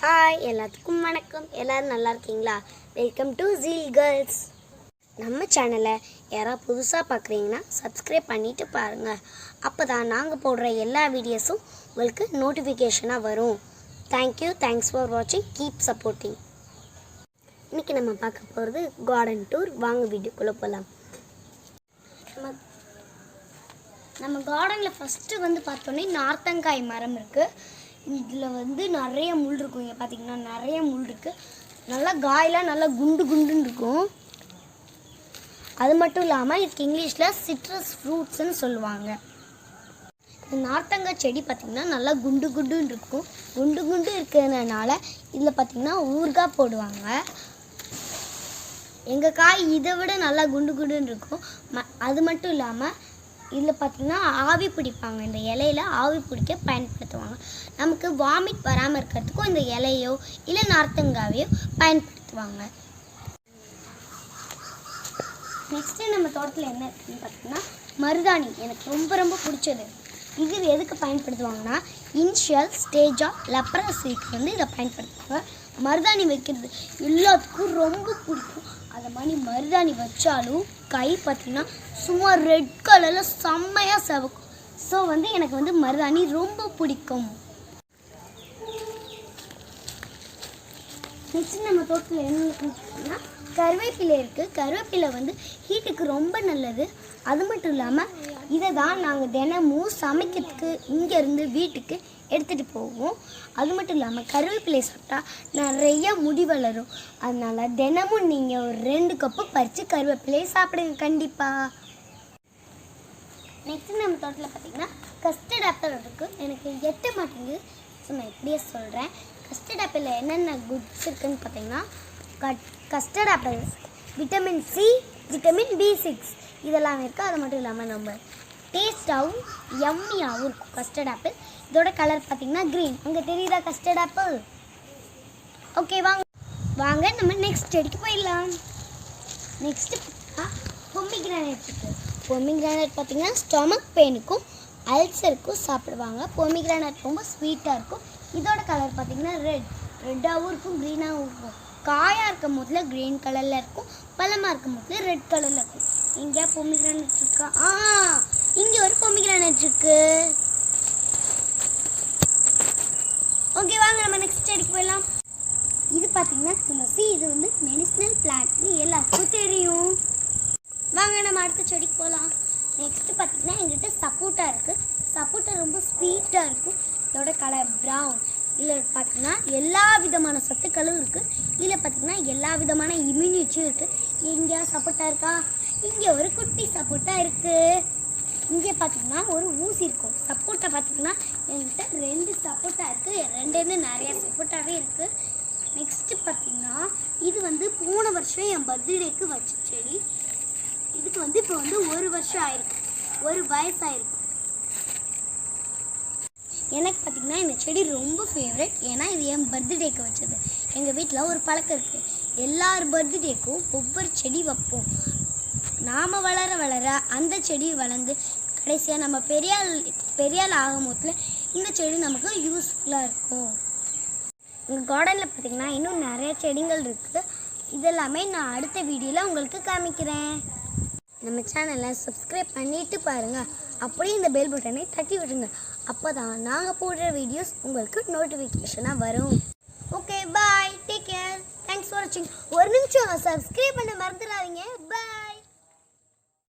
Hi எல்லாத்துக்கும் வணக்கம். எல்லோரும் நல்லா இருக்கீங்களா? வெல்கம் டு ஜீல் கேர்ள்ஸ் நம்ம சேனலை யாராவது புதுசாக பார்க்குறீங்கன்னா சப்ஸ்கிரைப் பண்ணிவிட்டு பாருங்கள் அப்போ தான் நாங்கள் போடுற எல்லா வீடியோஸும் உங்களுக்கு நோட்டிஃபிகேஷனாக வரும். தேங்க்யூ தேங்க்ஸ் ஃபார் வாட்சிங் கீப் சப்போர்ட்டிங் இன்றைக்கி நம்ம பார்க்க போகிறது கார்டன் டூர் வாங்க வீடியோக்குள்ளே போகலாம் நம்ம நம்ம கார்டனில் ஃபஸ்ட்டு வந்து பார்த்தோன்னே நார்த்தங்காய் மரம் இருக்குது இதில் வந்து நிறைய முள் இருக்கும் இங்கே பார்த்தீங்கன்னா. நிறைய முள் இருக்குது நல்லா காயெலாம் நல்லா குண்டு குண்டுன்னு இருக்கும். அது மட்டும் இல்லாமல் இதுக்கு இங்கிலீஷில் சிட்ரஸ் ஃப்ரூட்ஸ்னு சொல்லுவாங்க. இந்த நார்த்தங்காய் செடி பார்த்திங்கன்னா நல்லா குண்டு குண்டுன்னு இருக்கும். குண்டு குண்டு இருக்கிறதுனால இதில் பார்த்திங்கன்னா ஊறுகாய் போடுவாங்க. எங்கள் காய் இதை விட நல்லா குண்டு குண்டுன்னு இருக்கும். ம அது மட்டும் இல்லாமல் இதில் பார்த்திங்கன்னா ஆவி பிடிப்பாங்க. இந்த இலையில ஆவி பிடிக்க பயன்படுத்துவாங்க. நமக்கு வாமிட் வராமல் இருக்கிறதுக்கும் இந்த இலையோ இல்லை நார்த்தங்காவையோ பயன்படுத்துவாங்க. நெக்ஸ்ட்டு நம்ம தோட்டத்தில் என்ன இருக்குதுன்னு பார்த்தீங்கன்னா மருதாணி எனக்கு ரொம்ப ரொம்ப பிடிச்சது. இது எதுக்கு பயன்படுத்துவாங்கன்னா இனிஷியல் ஸ்டேஜ் ஆஃப் லெப்ரஸிக்கு வந்து இதை பயன்படுத்துவாங்க. மருதாணி வைக்கிறது எல்லாத்துக்கும் ரொம்ப பிடிக்கும். அதை மாதிரி மருதாணி வச்சாலும் கை பார்த்தீங்கன்னா சும்மா ரெட் கலரில் செம்மையாக செவக்கும். ஸோ வந்து எனக்கு வந்து மருதாணி ரொம்ப பிடிக்கும். நெக்ஸ்ட் நம்ம தோட்டத்தில் என்ன இருக்குன்னா கருவேப்பிலை இருக்குது கருவேப்பிலை வந்து ஹீட்டுக்கு ரொம்ப நல்லது. அது மட்டும் இல்லாமல் இதை தான் நாங்கள் தினமும் சமைக்கிறதுக்கு இங்கேருந்து வீட்டுக்கு எடுத்துகிட்டு போவோம். அது மட்டும் இல்லாமல் கருவேப்பிலை சாப்பிட்டா நிறைய முடி வளரும். அதனால் தினமும் நீங்கள் ஒரு ரெண்டு கப்பு பறித்து கருவேப்பிலையை சாப்பிடுங்க கண்டிப்பாக நெக்ஸ்ட் நம்ம தோட்டத்தில் பார்த்தீங்கன்னா கஸ்டர்ட் ஆப்பிள் இருக்குது எனக்கு எட்ட மாட்டேங்குது. ஸோ நான் இப்படியே சொல்கிறேன் கஸ்டர்ட் ஆப்பிளில் என்னென்ன குட்ஸ் இருக்குன்னு பார்த்தீங்கன்னா cut custard apple vitamin C vitamin B six இதெல்லாம் இருக்குது அது மட்டும் இல்லாமல் நம்ம டேஸ்ட்டாகவும் எம்மியாகவும் இருக்கும். கஸ்டர்ட் ஆப்பிள் இதோட கலர் பார்த்தீங்கன்னா க்ரீன் அங்கே தெரியுதா கஸ்டர்ட் ஆப்பிள் ஓகே வாங்க. வாங்க நம்ம நெக்ஸ்ட் செடிக்கு போயிடலாம். நெக்ஸ்ட்டு பொம்மி கிரானைட் இருக்குது பொம்மி கிரானைட் பார்த்தீங்கன்னா ஸ்டொமக் பெயினுக்கும் அல்சருக்கும் சாப்பிடுவாங்க. பொம்மி கிரானைட் ரொம்ப ஸ்வீட்டாக இருக்கும். இதோட கலர் பார்த்தீங்கன்னா ரெட் ரெட்டாகவும் இருக்கும் க்ரீனாகவும் இருக்கும். காயாக இருக்கும் போதில் க்ரீன் கலரில் இருக்கும். பழமாக இருக்கும் போதில் ரெட் கலரில் இருக்கும். இங்கே பொம்மி இருக்கா. ஆ இங்கே ஒரு பொம்மி இருக்கு. இருக்குது ஓகே வாங்க நம்ம நெக்ஸ்ட் செடிக்கு போயிடலாம். இது பார்த்தீங்கன்னா துளசி இது வந்து மெடிசினல் பிளான்ட்னு எல்லாருக்கும் தெரியும். வாங்க நம்ம அடுத்த செடிக்கு போகலாம் நெக்ஸ்ட்டு பார்த்தீங்கன்னா எங்கிட்ட சப்போட்டா இருக்குது சப்போட்டா ரொம்ப ஸ்வீட்டாக இருக்கும். இதோட கலர் ப்ரௌன் இதில் பார்த்தீங்கன்னா எல்லா விதமான சத்துக்களும் இருக்குது இதில் பார்த்தீங்கன்னா எல்லா விதமான இம்யூனிட்டியும் இருக்குது எங்கேயா சப்போட்டா இருக்கா? இங்கே ஒரு குட்டி சப்போட்டா இருக்குது இங்கே பார்த்தீங்கன்னா ஒரு ஊசி இருக்கும். சப்போட்டா பார்த்தீங்கன்னா என்கிட்ட ரெண்டு சப்போட்டா இருக்குது ரெண்டு நிறைய சப்போட்டாவே இருக்குது நெக்ஸ்ட்டு பார்த்தீங்கன்னா இது வந்து போன வருஷம் என் பர்த்டேக்கு வச்ச செடி. இதுக்கு வந்து இப்போ வந்து ஒரு வருஷம் ஆயிருக்கு. ஒரு வயசாயிருக்கு. எனக்கு பார்த்தீங்கன்னா இந்த செடி ரொம்ப ஃபேவரட் ஏன்னா இது என் பர்த்டேக்கு வச்சது. எங்கள் வீட்டில் ஒரு பழக்கம் இருக்குது எல்லார் பர்த்டேக்கும் ஒவ்வொரு செடி வைப்போம். நாம் வளர வளர அந்த செடி வளர்ந்து கடைசியாக நம்ம பெரியாள் பெரியாள் ஆகும் போதில் இந்த செடி நமக்கு யூஸ்ஃபுல்லாக இருக்கும். எங்கள் கார்டனில் பார்த்தீங்கன்னா இன்னும் நிறைய செடிகள் இருக்குது. இதெல்லாமே நான் அடுத்த வீடியோவில் உங்களுக்கு காமிக்கிறேன். நம்ம சேனலை சப்ஸ்கிரைப் பண்ணிட்டு பாருங்கள் அப்படியே இந்த பெல் பட்டனை தட்டி விடுங்க. அப்போ தான் நாங்கள் போடுற வீடியோஸ் உங்களுக்கு நோட்டிஃபிகேஷனாக வரும். Okay bye take care thanks for வாட்சிங் ஒரு நிமிஷம் சப்ஸ்கிரைப் பண்ண மறந்துடாதீங்க.